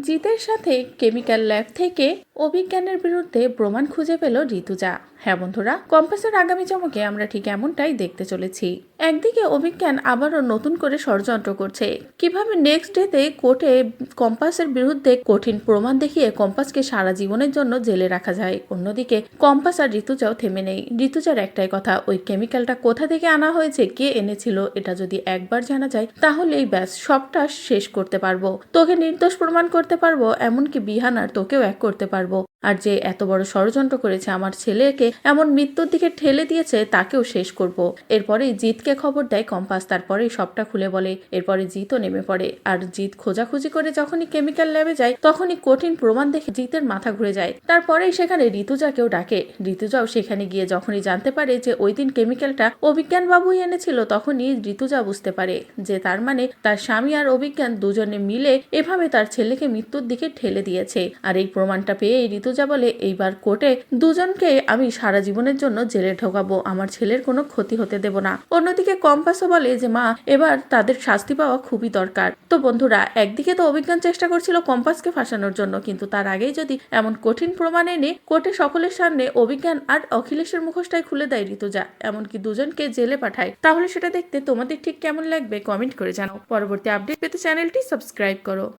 জিতের সাথে chemical lab থেকে অভিজ্ঞানের বিরুদ্ধে প্রমাণ খুঁজে পেল ঋতুজা। হ্যাঁ বন্ধুরা, কম্পাসের আগামী চমকে আমরা ঠিক এমনটাই দেখতে চলেছি। একদিকে অভিজ্ঞান আবারও নতুন করে ষড়যন্ত্র করছে। কীভাবে নেক্সট ডেতে কোর্টে কম্পাসের বিরুদ্ধে কঠিন প্রমাণ দেখিয়ে কম্পাসকে সারা জীবনের জন্য জেলে রাখা যায়? অন্যদিকে, কম্পাস আর ঋতুজাও থেমে নেই। ঋতুজার একটাই কথা, ওই কেমিক্যালটা কোথা থেকে আনা হয়েছে, কে এনেছিল, এটা যদি একবার জানা যায়, তাহলেই ব্যাস, সবটা শেষ করতে পারব। তোকে নির্দোষ প্রমাণ করতে পারব, এমনকি বিহান আর তোকেও এক করতে পারব। পারবো আর যে এত বড় ষড়যন্ত্র করেছে আমার ছেলেকে, এমন মৃত্যুর দিকে ঠেলে দিয়েছে, তাকেও শেষ করব। এরপরেই জিতকে খবর দেয় কম্পাস, তারপরেই সবটা খুলে বলে। এরপরে জিতও নেমে পড়ে। আর জিত খোঁজাখুঁজি করে যখনই কেমিক্যাল ল্যাবে যায়, তখনই কঠিন প্রমাণ দেখে জিতের মাথা ঘুরে যায়। তারপরেই সেখানে ঋতুজাকেও ডাকে। ঋতুজাও সেখানে গিয়ে যখনই জানতে পারে যে ওই দিন কেমিক্যালটা অভিজ্ঞান বাবুই এনেছিল, তখনই ঋতুজা বুঝতে পারে যে তার মানে তার স্বামী আর অভিজ্ঞান দুজনে মিলে এভাবে তার ছেলেকে মৃত্যুর দিকে ঠেলে দিয়েছে। আর এই প্রমাণটা পেয়ে ঋতুজা বলে এইবার কোর্টে দুজনকে আমি সারা জীবনের জন্য জেলে ঢোকাবো আমার ছেলের কোনো ক্ষতি হতে দেব না। অন্যদিকে কম্পাসও বলে যে, মা, এবার তাদের শাস্তি পাওয়া খুবই দরকার। তো বন্ধুরা, একদিকে তো অভিজ্ঞান চেষ্টা করছিল কম্পাসকে ফাঁসানোর জন্য, কিন্তু তার আগেই যদি এমন কঠিন প্রমাণ এনে কোর্টে সকলের সামনে অভিজ্ঞান আর অখিলেশের মুখোশটাই খুলে দেয় ঋতুজা, এমনকি দুজনকে জেলে পাঠায়, তাহলে সেটা দেখতে তোমাদের ঠিক কেমন লাগবে কমেন্ট করে জানাও। পরবর্তী আপডেট পেতে চ্যানেলটি সাবস্ক্রাইব করো।